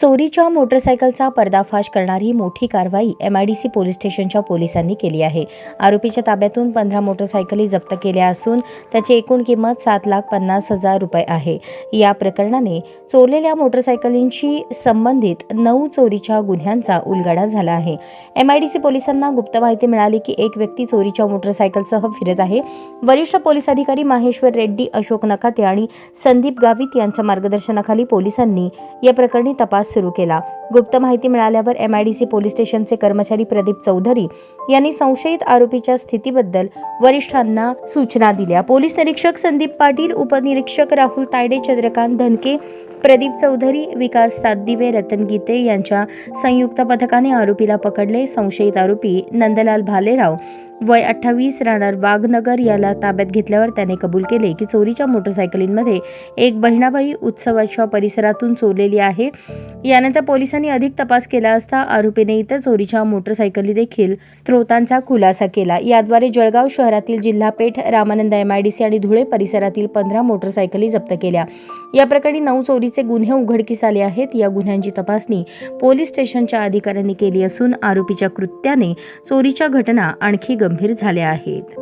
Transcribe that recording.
चोरीच्या मोटरसायकलचा पर्दाफाश करणारी मोठी कारवाई एमआयडीसी पोलीस स्टेशनच्या पोलिसांनी केली आहे. आरोपीच्या ताब्यातून पंधरा मोटरसायकली जप्त केल्या असून त्याची एकूण किंमत सात लाख पन्नास हजार रुपये आहे. या प्रकरणाने चोरलेल्या मोटरसायकलींशी संबंधित नऊ चोरीच्या गुन्ह्यांचा उलगडा झाला आहे. एमआयडीसी पोलिसांना गुप्त माहिती मिळाली की एक व्यक्ती चोरीच्या मोटरसायकलसह फिरत आहे. वरिष्ठ पोलीस अधिकारी माहेश्वर रेड्डी अशोक नकाते आणि संदीप गावित यांच्या मार्गदर्शनाखाली पोलिसांनी या प्रकरणी तपास तपास सुरू केला. गुप्त माहिती मिळाल्यावर M I D C police स्टेशनचे कर्मचारी प्रदीप चौधरी यांनी संशयित आरोपीच्या स्थितीबद्दल वरिष्ठांना सूचना दिल्या. पोलीस निरीक्षक संदीप पाटील उपनिरीक्षक राहुल तायडे चंद्रकांत धनके प्रदीप चौधरी विकास सातदिवे रतन गीते यांच्या संयुक्त पथकाने आरोपीला पकडले. संशयित आरोपी नंदलाल भालेराव वय अठ्ठावीस राहणार वाघनगर याला ताब्यात घेतल्यावर त्याने कबूल केले की चोरीच्या मोटरसायकलींमध्ये एक बहिणाबाई उत्सवाच्या परिसरातून चोरलेली आहे. यानंतर पोलिसांनी अधिक तपास केला असता आरोपीने इतर चोरीच्या मोटरसायकली देखील स्त्रोतांचा खुलासा केला. याद्वारे जळगाव शहरातील जिल्हापेठ रामानंद एमआयडीसी आणि धुळे परिसरातील पंधरा मोटरसायकली जप्त केल्या. या प्रकरणी नऊ चोरीचे गुन्हे उघडकीस आले आहेत. या गुन्ह्यांची तपासणी पोलीस स्टेशनच्या अधिकाऱ्यांनी केली असून आरोपीच्या कृत्याने चोरीच्या घटना आणखी गंभीर झाल्या आहेत.